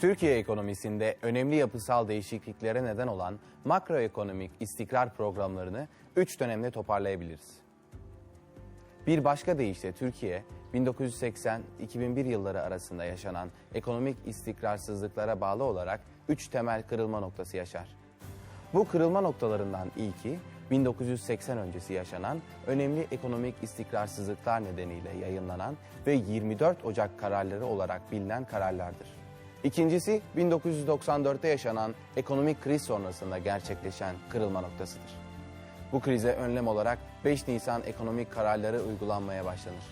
Türkiye ekonomisinde önemli yapısal değişikliklere neden olan makroekonomik istikrar programlarını 3 dönemde toparlayabiliriz. Bir başka deyişle Türkiye, 1980-2001 yılları arasında yaşanan ekonomik istikrarsızlıklara bağlı olarak 3 temel kırılma noktası yaşar. Bu kırılma noktalarından ilki 1980 öncesi yaşanan önemli ekonomik istikrarsızlıklar nedeniyle yayınlanan ve 24 Ocak kararları olarak bilinen kararlardır. İkincisi 1994'te yaşanan ekonomik kriz sonrasında gerçekleşen kırılma noktasıdır. Bu krize önlem olarak 5 Nisan ekonomik kararları uygulanmaya başlanır.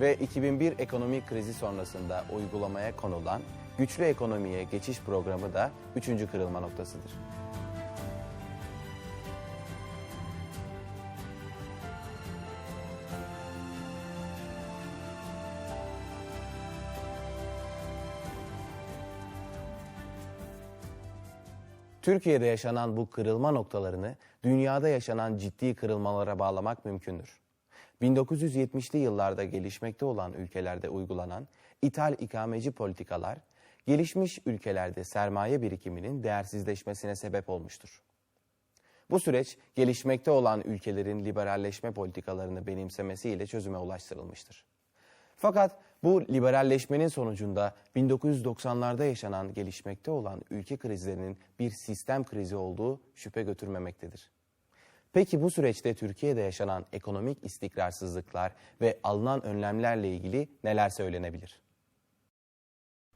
Ve 2001 ekonomik krizi sonrasında uygulamaya konulan güçlü ekonomiye geçiş programı da 3. kırılma noktasıdır. Türkiye'de yaşanan bu kırılma noktalarını dünyada yaşanan ciddi kırılmalara bağlamak mümkündür. 1970'li yıllarda gelişmekte olan ülkelerde uygulanan ithal ikameci politikalar, gelişmiş ülkelerde sermaye birikiminin değersizleşmesine sebep olmuştur. Bu süreç gelişmekte olan ülkelerin liberalleşme politikalarını benimsemesiyle çözüme ulaştırılmıştır. Fakat bu liberalleşmenin sonucunda 1990'larda yaşanan gelişmekte olan ülke krizlerinin bir sistem krizi olduğu şüphe götürmemektedir. Peki bu süreçte Türkiye'de yaşanan ekonomik istikrarsızlıklar ve alınan önlemlerle ilgili neler söylenebilir?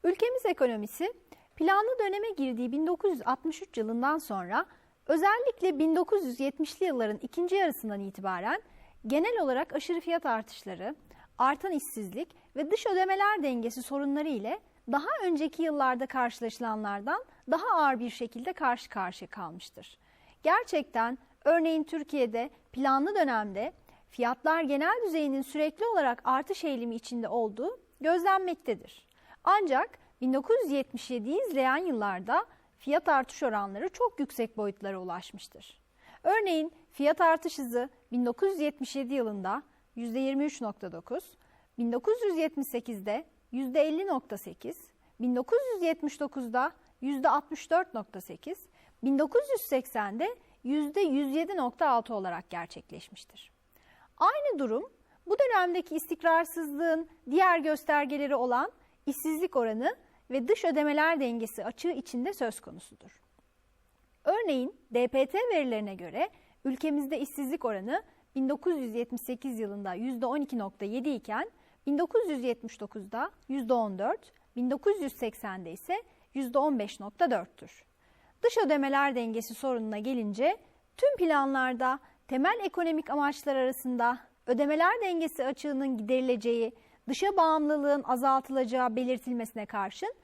Ülkemiz ekonomisi planlı döneme girdiği 1963 yılından sonra özellikle 1970'li yılların ikinci yarısından itibaren genel olarak aşırı fiyat artışları, artan işsizlik ve dış ödemeler dengesi sorunları ile daha önceki yıllarda karşılaşılanlardan daha ağır bir şekilde karşı karşıya kalmıştır. Gerçekten örneğin Türkiye'de planlı dönemde fiyatlar genel düzeyinin sürekli olarak artış eğilimi içinde olduğu gözlenmektedir. Ancak 1977'yi izleyen yıllarda fiyat artış oranları çok yüksek boyutlara ulaşmıştır. Örneğin fiyat artış hızı 1977 yılında %23.9, 1978'de %50.8, 1979'da %64.8, 1980'de %107.6 olarak gerçekleşmiştir. Aynı durum bu dönemdeki istikrarsızlığın diğer göstergeleri olan işsizlik oranı ve dış ödemeler dengesi açığı içinde söz konusudur. Örneğin DPT verilerine göre ülkemizde işsizlik oranı 1978 yılında %12.7 iken 1979'da %14, 1980'de ise %15.4'tür. Dış ödemeler dengesi sorununa gelince tüm planlarda temel ekonomik amaçlar arasında ödemeler dengesi açığının giderileceği, dışa bağımlılığın azaltılacağı belirtilmesine karşın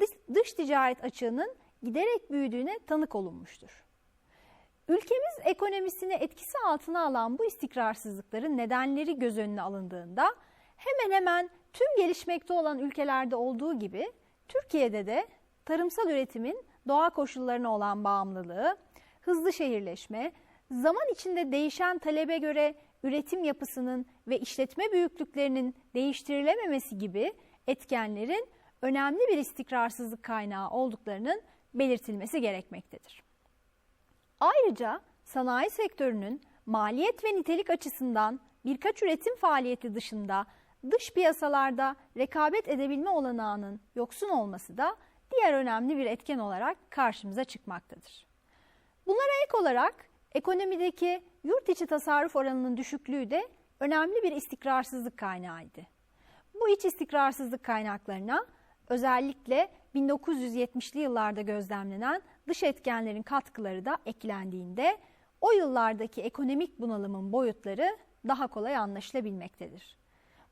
dış, dış ticaret açığının giderek büyüdüğüne tanık olunmuştur. Ülkemiz ekonomisini etkisi altına alan bu istikrarsızlıkların nedenleri göz önüne alındığında hemen hemen tüm gelişmekte olan ülkelerde olduğu gibi Türkiye'de de tarımsal üretimin doğa koşullarına olan bağımlılığı, hızlı şehirleşme, zaman içinde değişen talebe göre üretim yapısının ve işletme büyüklüklerinin değiştirilememesi gibi etkenlerin önemli bir istikrarsızlık kaynağı olduklarının belirtilmesi gerekmektedir. Ayrıca sanayi sektörünün maliyet ve nitelik açısından birkaç üretim faaliyeti dışında dış piyasalarda rekabet edebilme olanağının yoksun olması da diğer önemli bir etken olarak karşımıza çıkmaktadır. Bunlara ek olarak ekonomideki yurt içi tasarruf oranının düşüklüğü de önemli bir istikrarsızlık kaynağıydı. Bu iç istikrarsızlık kaynaklarına özellikle 1970'li yıllarda gözlemlenen dış etkenlerin katkıları da eklendiğinde o yıllardaki ekonomik bunalımın boyutları daha kolay anlaşılabilmektedir.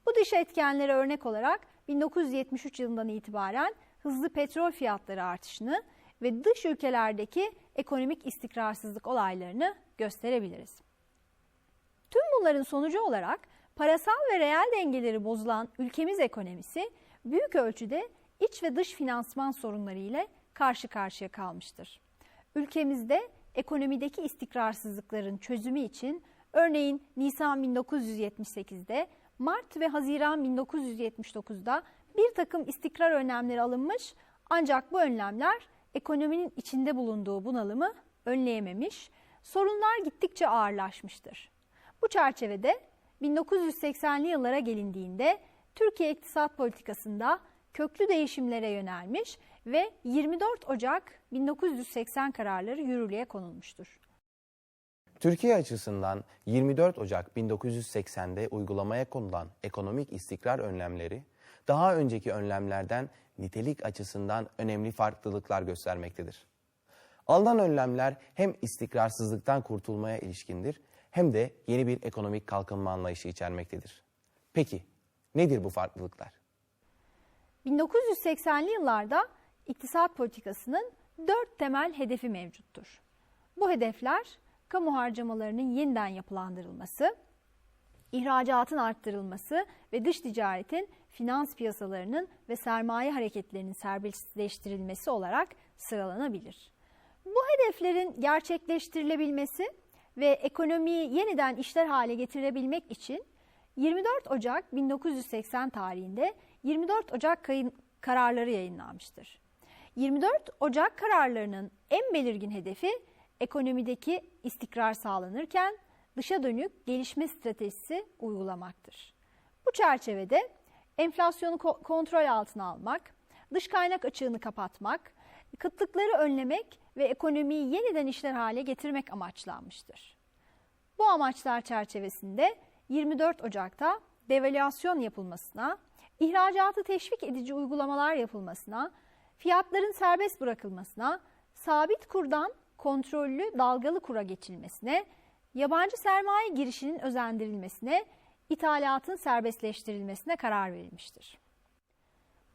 Bu dış etkenlere örnek olarak 1973 yılından itibaren hızlı petrol fiyatları artışını ve dış ülkelerdeki ekonomik istikrarsızlık olaylarını gösterebiliriz. Tüm bunların sonucu olarak parasal ve reel dengeleri bozulan ülkemiz ekonomisi büyük ölçüde iç ve dış finansman sorunları ile karşı karşıya kalmıştır. Ülkemizde ekonomideki istikrarsızlıkların çözümü için örneğin Nisan 1978'de Mart ve Haziran 1979'da bir takım istikrar önlemleri alınmış Ancak bu önlemler ekonominin içinde bulunduğu bunalımı önleyememiş, sorunlar gittikçe ağırlaşmıştır. Bu çerçevede 1980'li yıllara gelindiğinde Türkiye iktisat politikasında köklü değişimlere yönelmiş ve 24 Ocak 1980 kararları yürürlüğe konulmuştur. Türkiye açısından 24 Ocak 1980'de uygulamaya konulan ekonomik istikrar önlemleri daha önceki önlemlerden nitelik açısından önemli farklılıklar göstermektedir. Alınan önlemler hem istikrarsızlıktan kurtulmaya ilişkindir hem de yeni bir ekonomik kalkınma anlayışı içermektedir. Peki nedir bu farklılıklar? 1980'li yıllarda iktisat politikasının dört temel hedefi mevcuttur. Bu hedefler kamu harcamalarının yeniden yapılandırılması, ihracatın arttırılması ve dış ticaretin finans piyasalarının ve sermaye hareketlerinin serbestleştirilmesi olarak sıralanabilir. Bu hedeflerin gerçekleştirilebilmesi ve ekonomiyi yeniden işler hale getirebilmek için 24 Ocak 1980 tarihinde 24 Ocak kararları yayınlanmıştır. 24 Ocak kararlarının en belirgin hedefi ekonomideki istikrar sağlanırken dışa dönük gelişme stratejisi uygulamaktır. Bu çerçevede enflasyonu ko- kontrol altına almak, dış kaynak açığını kapatmak, kıtlıkları önlemek ve ekonomiyi yeniden işler hale getirmek amaçlanmıştır. Bu amaçlar çerçevesinde 24 Ocak'ta devalüasyon yapılmasına, ihracatı teşvik edici uygulamalar yapılmasına, fiyatların serbest bırakılmasına, sabit kurdan kontrollü dalgalı kura geçilmesine, yabancı sermaye girişinin özendirilmesine, ithalatın serbestleştirilmesine karar verilmiştir.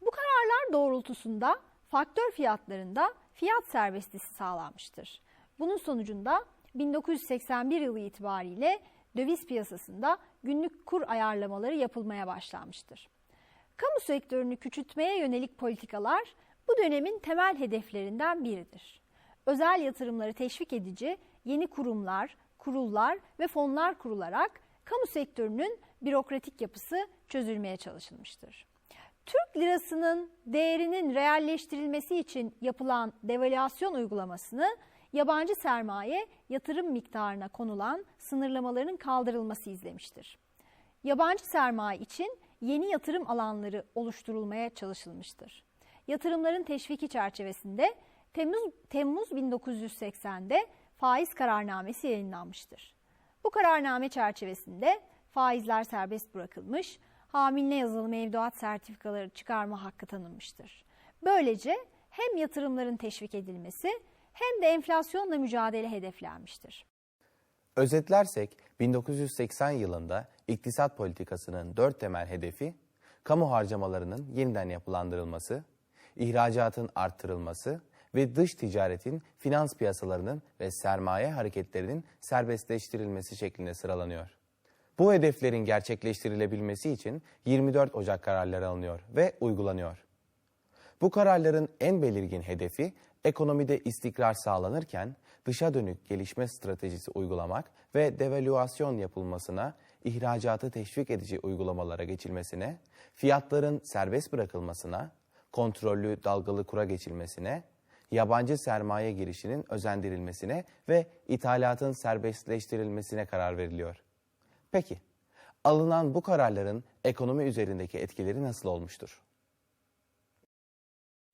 Bu kararlar doğrultusunda faktör fiyatlarında fiyat serbestisi sağlanmıştır. Bunun sonucunda 1981 yılı itibariyle döviz piyasasında günlük kur ayarlamaları yapılmaya başlanmıştır. Kamu sektörünü küçültmeye yönelik politikalar bu dönemin temel hedeflerinden biridir. Özel yatırımları teşvik edici yeni kurumlar, kurullar ve fonlar kurularak kamu sektörünün bürokratik yapısı çözülmeye çalışılmıştır. Türk lirasının değerinin realleştirilmesi için yapılan devalüasyon uygulamasını yabancı sermaye yatırım miktarına konulan sınırlamaların kaldırılması izlemiştir. Yabancı sermaye için yeni yatırım alanları oluşturulmaya çalışılmıştır. Yatırımların teşviki çerçevesinde Temmuz, Temmuz 1980'de faiz kararnamesi yayınlanmıştır. Bu kararname çerçevesinde faizler serbest bırakılmış, hamiline yazılı mevduat sertifikaları çıkarma hakkı tanınmıştır. Böylece hem yatırımların teşvik edilmesi hem de enflasyonla mücadele hedeflenmiştir. Özetlersek 1980 yılında iktisat politikasının dört temel hedefi kamu harcamalarının yeniden yapılandırılması, ihracatın arttırılması ve dış ticaretin finans piyasalarının ve sermaye hareketlerinin serbestleştirilmesi şeklinde sıralanıyor. Bu hedeflerin gerçekleştirilebilmesi için 24 Ocak kararları alınıyor ve uygulanıyor. Bu kararların en belirgin hedefi ekonomide istikrar sağlanırken dışa dönük gelişme stratejisi uygulamak ve devalüasyon yapılmasına, ihracatı teşvik edici uygulamalara geçilmesine, fiyatların serbest bırakılmasına, kontrollü dalgalı kura geçilmesine, yabancı sermaye girişinin özendirilmesine ve ithalatın serbestleştirilmesine karar veriliyor. Peki, alınan bu kararların ekonomi üzerindeki etkileri nasıl olmuştur?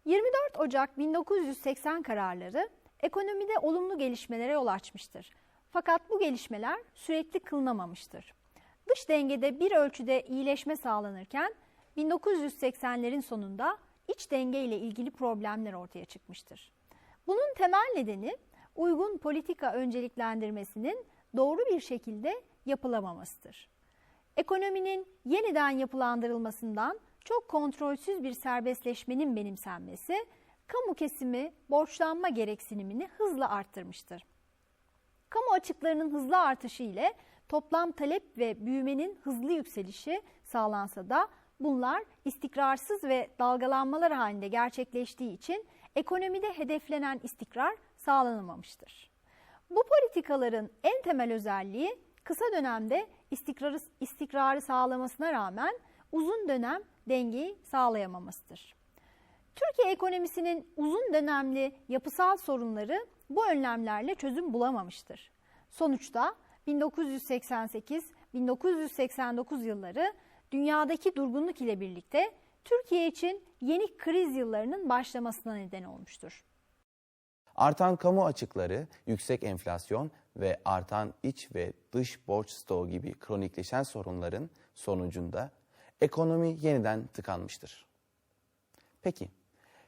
24 Ocak 1980 kararları ekonomide olumlu gelişmelere yol açmıştır. Fakat bu gelişmeler sürekli kılınamamıştır. Dış dengede bir ölçüde iyileşme sağlanırken 1980'lerin sonunda iç denge ile ilgili problemler ortaya çıkmıştır. Bunun temel nedeni uygun politika önceliklendirmesinin doğru bir şekilde yapılamamasıdır. Ekonominin yeniden yapılandırılmasından çok kontrolsüz bir serbestleşmenin benimsenmesi, kamu kesimi borçlanma gereksinimini hızla arttırmıştır. Kamu açıklarının hızlı artışı ile toplam talep ve büyümenin hızlı yükselişi sağlansa da bunlar istikrarsız ve dalgalanmalar halinde gerçekleştiği için ekonomide hedeflenen istikrar sağlanamamıştır. Bu politikaların en temel özelliği kısa dönemde istikrarı, istikrarı sağlamasına rağmen uzun dönem dengeyi sağlayamamasıdır. Türkiye ekonomisinin uzun dönemli yapısal sorunları bu önlemlerle çözüm bulamamıştır. Sonuçta 1988-1989 yılları dünyadaki durgunluk ile birlikte Türkiye için yeni kriz yıllarının başlamasına neden olmuştur. Artan kamu açıkları, yüksek enflasyon ve artan iç ve dış borç stoğu gibi kronikleşen sorunların sonucunda ekonomi yeniden tıkanmıştır. Peki,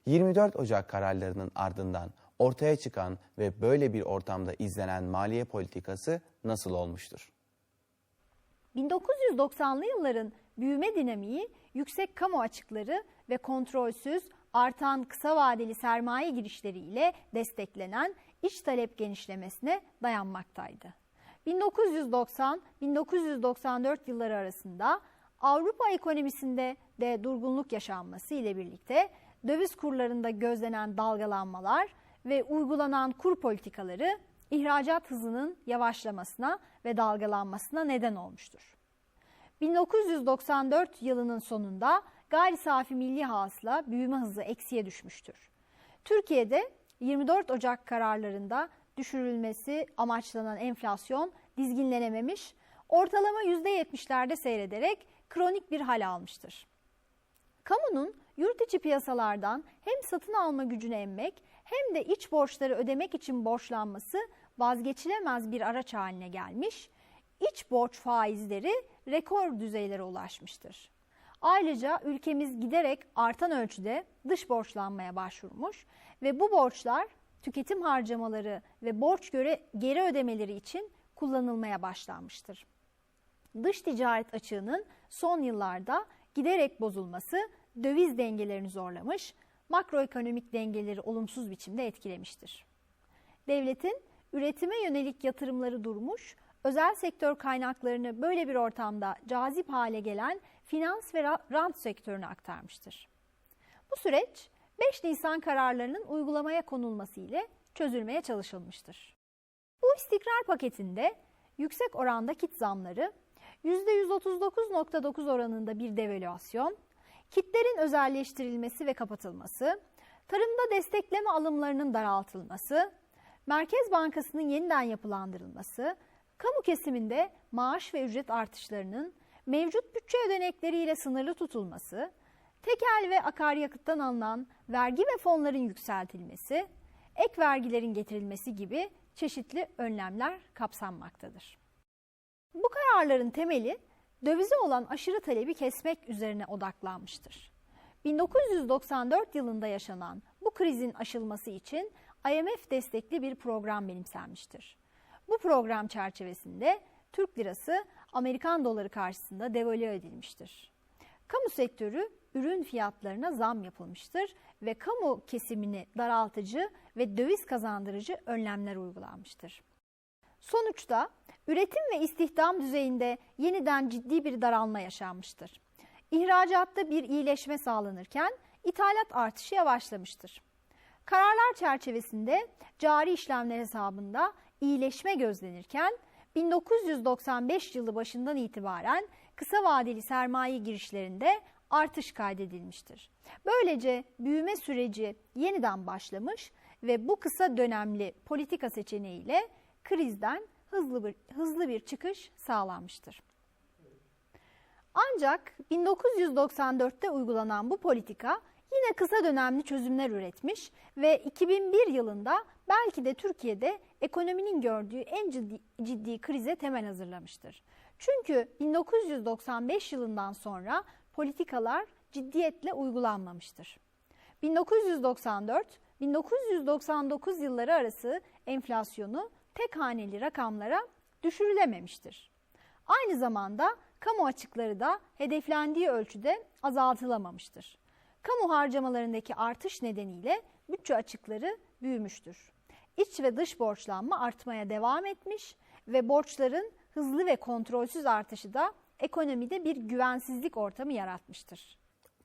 24 Ocak kararlarının ardından ortaya çıkan ve böyle bir ortamda izlenen maliye politikası nasıl olmuştur? 1990'lı yılların büyüme dinamiği yüksek kamu açıkları ve kontrolsüz artan kısa vadeli sermaye girişleriyle desteklenen iç talep genişlemesine dayanmaktaydı. 1990-1994 yılları arasında Avrupa ekonomisinde de durgunluk yaşanması ile birlikte döviz kurlarında gözlenen dalgalanmalar ve uygulanan kur politikaları ihracat hızının yavaşlamasına ve dalgalanmasına neden olmuştur. 1994 yılının sonunda gayri safi milli hasıla büyüme hızı eksiye düşmüştür. Türkiye'de 24 Ocak kararlarında düşürülmesi amaçlanan enflasyon dizginlenememiş, ortalama %70'lerde seyrederek kronik bir hal almıştır. Kamunun yurt içi piyasalardan hem satın alma gücünü emmek hem de iç borçları ödemek için borçlanması vazgeçilemez bir araç haline gelmiş, iç borç faizleri rekor düzeylere ulaşmıştır. Ayrıca ülkemiz giderek artan ölçüde dış borçlanmaya başvurmuş ve bu borçlar tüketim harcamaları ve borç göre geri ödemeleri için kullanılmaya başlanmıştır. Dış ticaret açığının son yıllarda giderek bozulması döviz dengelerini zorlamış, makroekonomik dengeleri olumsuz biçimde etkilemiştir. Devletin üretime yönelik yatırımları durmuş, özel sektör kaynaklarını böyle bir ortamda cazip hale gelen finans ve rant sektörüne aktarmıştır. Bu süreç 5 Nisan kararlarının uygulamaya konulması ile çözülmeye çalışılmıştır. Bu istikrar paketinde yüksek oranda kit zamları, %139.9 oranında bir devalüasyon, kitlerin özelleştirilmesi ve kapatılması, tarımda destekleme alımlarının daraltılması, Merkez Bankası'nın yeniden yapılandırılması, kamu kesiminde maaş ve ücret artışlarının mevcut bütçe ödenekleriyle sınırlı tutulması, tekel ve akaryakıttan alınan vergi ve fonların yükseltilmesi, ek vergilerin getirilmesi gibi çeşitli önlemler kapsanmaktadır. Bu kararların temeli dövize olan aşırı talebi kesmek üzerine odaklanmıştır. 1994 yılında yaşanan bu krizin aşılması için IMF destekli bir program benimsenmiştir. Bu program çerçevesinde Türk lirası Amerikan doları karşısında devalüe edilmiştir. Kamu sektörü ürün fiyatlarına zam yapılmıştır ve kamu kesimini daraltıcı ve döviz kazandırıcı önlemler uygulanmıştır. Sonuçta üretim ve istihdam düzeyinde yeniden ciddi bir daralma yaşanmıştır. İhracatta bir iyileşme sağlanırken ithalat artışı yavaşlamıştır. Kararlar çerçevesinde cari işlemler hesabında iyileşme gözlenirken 1995 yılı başından itibaren kısa vadeli sermaye girişlerinde artış kaydedilmiştir. Böylece büyüme süreci yeniden başlamış ve bu kısa dönemli politika seçeneğiyle krizden hızlı bir, hızlı bir çıkış sağlanmıştır. Ancak 1994'te uygulanan bu politika yine kısa dönemli çözümler üretmiş ve 2001 yılında belki de Türkiye'de ekonominin gördüğü en ciddi, ciddi krize temel hazırlamıştır. Çünkü 1995 yılından sonra politikalar ciddiyetle uygulanmamıştır. 1994-1999 yılları arası enflasyonu tek haneli rakamlara düşürülememiştir. Aynı zamanda kamu açıkları da hedeflendiği ölçüde azaltılamamıştır. Kamu harcamalarındaki artış nedeniyle bütçe açıkları büyümüştür. İç ve dış borçlanma artmaya devam etmiş ve borçların hızlı ve kontrolsüz artışı da ekonomide bir güvensizlik ortamı yaratmıştır.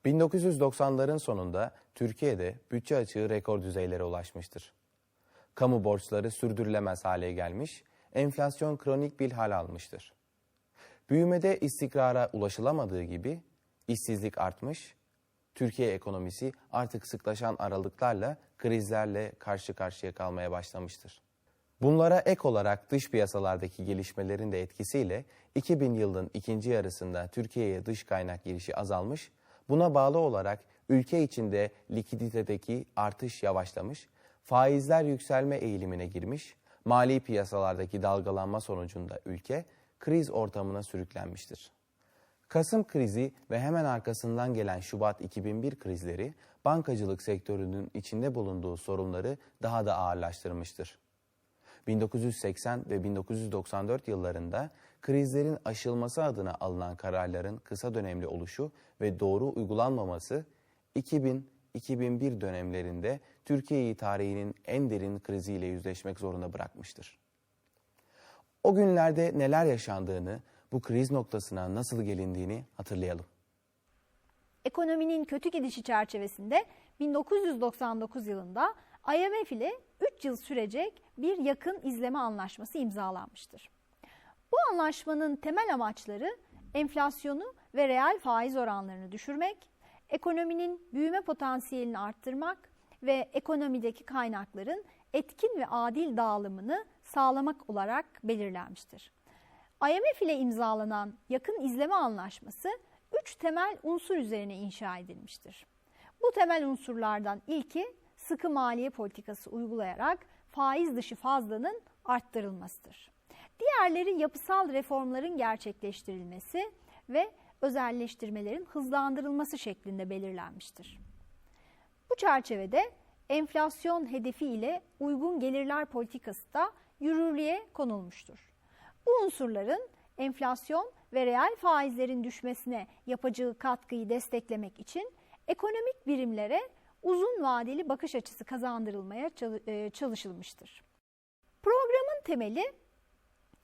1990'ların sonunda Türkiye'de bütçe açığı rekor düzeylere ulaşmıştır. Kamu borçları sürdürülemez hale gelmiş, enflasyon kronik bir hal almıştır. Büyümede istikrara ulaşılamadığı gibi işsizlik artmış, Türkiye ekonomisi artık sıklaşan aralıklarla krizlerle karşı karşıya kalmaya başlamıştır. Bunlara ek olarak dış piyasalardaki gelişmelerin de etkisiyle 2000 yılının ikinci yarısında Türkiye'ye dış kaynak girişi azalmış, buna bağlı olarak ülke içinde likiditedeki artış yavaşlamış, faizler yükselme eğilimine girmiş, mali piyasalardaki dalgalanma sonucunda ülke kriz ortamına sürüklenmiştir. Kasım krizi ve hemen arkasından gelen Şubat 2001 krizleri bankacılık sektörünün içinde bulunduğu sorunları daha da ağırlaştırmıştır. 1980 ve 1994 yıllarında krizlerin aşılması adına alınan kararların kısa dönemli oluşu ve doğru uygulanmaması 2000-2001 dönemlerinde Türkiye'yi tarihinin en derin kriziyle yüzleşmek zorunda bırakmıştır. O günlerde neler yaşandığını, bu kriz noktasına nasıl gelindiğini hatırlayalım. Ekonominin kötü gidişi çerçevesinde 1999 yılında IMF ile 3 yıl sürecek bir yakın izleme anlaşması imzalanmıştır. Bu anlaşmanın temel amaçları enflasyonu ve reel faiz oranlarını düşürmek, ekonominin büyüme potansiyelini arttırmak ve ekonomideki kaynakların etkin ve adil dağılımını sağlamak olarak belirlenmiştir. IMF ile imzalanan yakın izleme anlaşması üç temel unsur üzerine inşa edilmiştir. Bu temel unsurlardan ilki sıkı maliye politikası uygulayarak faiz dışı fazlanın arttırılmasıdır. Diğerleri yapısal reformların gerçekleştirilmesi ve özelleştirmelerin hızlandırılması şeklinde belirlenmiştir. Bu çerçevede enflasyon hedefi ile uygun gelirler politikası da yürürlüğe konulmuştur. Bu unsurların enflasyon ve reel faizlerin düşmesine yapacağı katkıyı desteklemek için ekonomik birimlere uzun vadeli bakış açısı kazandırılmaya e, çalışılmıştır. Programın temeli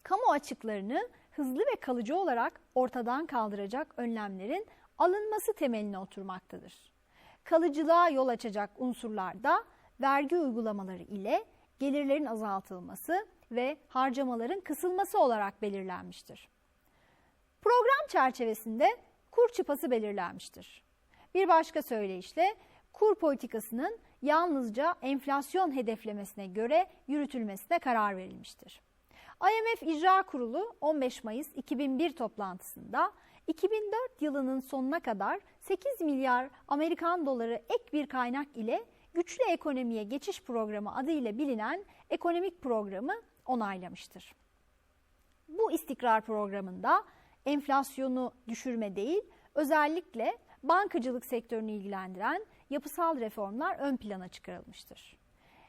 kamu açıklarını hızlı ve kalıcı olarak ortadan kaldıracak önlemlerin alınması temeline oturmaktadır. Kalıcılığa yol açacak unsurlar da vergi uygulamaları ile gelirlerin azaltılması ve harcamaların kısılması olarak belirlenmiştir. Program çerçevesinde kur çıpası belirlenmiştir. Bir başka söyleyişle kur politikasının yalnızca enflasyon hedeflemesine göre yürütülmesine karar verilmiştir. IMF İcra Kurulu 15 Mayıs 2001 toplantısında 2004 yılının sonuna kadar 8 milyar Amerikan doları ek bir kaynak ile güçlü ekonomiye geçiş programı adıyla bilinen ekonomik programı onaylamıştır. Bu istikrar programında enflasyonu düşürme değil, özellikle bankacılık sektörünü ilgilendiren yapısal reformlar ön plana çıkarılmıştır.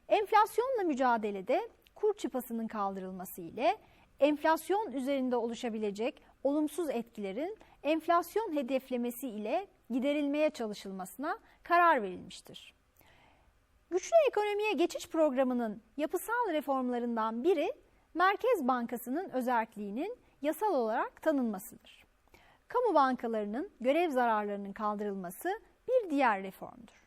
Enflasyonla mücadelede kur çıpasının kaldırılması ile enflasyon üzerinde oluşabilecek olumsuz etkilerin enflasyon hedeflemesi ile giderilmeye çalışılmasına karar verilmiştir. Güçlü ekonomiye geçiş programının yapısal reformlarından biri Merkez Bankası'nın özerkliğinin yasal olarak tanınmasıdır. Kamu bankalarının görev zararlarının kaldırılması bir diğer reformdur.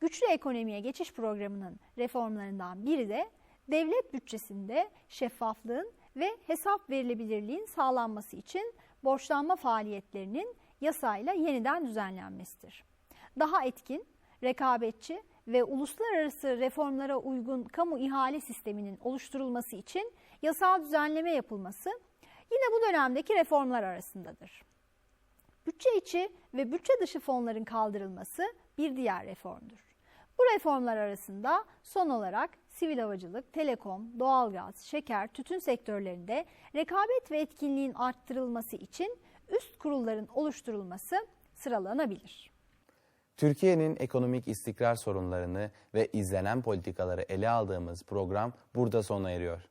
Güçlü ekonomiye geçiş programının reformlarından biri de devlet bütçesinde şeffaflığın ve hesap verilebilirliğin sağlanması için borçlanma faaliyetlerinin yasayla yeniden düzenlenmesidir. Daha etkin, rekabetçi ve uluslararası reformlara uygun kamu ihale sisteminin oluşturulması için yasal düzenleme yapılması yine bu dönemdeki reformlar arasındadır. Bütçe içi ve bütçe dışı fonların kaldırılması bir diğer reformdur. Bu reformlar arasında son olarak sivil havacılık, telekom, doğalgaz, şeker, tütün sektörlerinde rekabet ve etkinliğin arttırılması için üst kurulların oluşturulması sıralanabilir. Türkiye'nin ekonomik istikrar sorunlarını ve izlenen politikaları ele aldığımız program burada sona eriyor.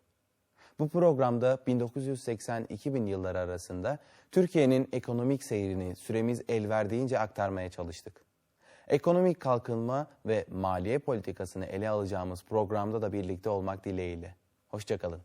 Bu programda 1980-2000 yılları arasında Türkiye'nin ekonomik seyrini süremiz el verdiğince aktarmaya çalıştık. Ekonomik kalkınma ve maliye politikasını ele alacağımız programda da birlikte olmak dileğiyle. Hoşçakalın.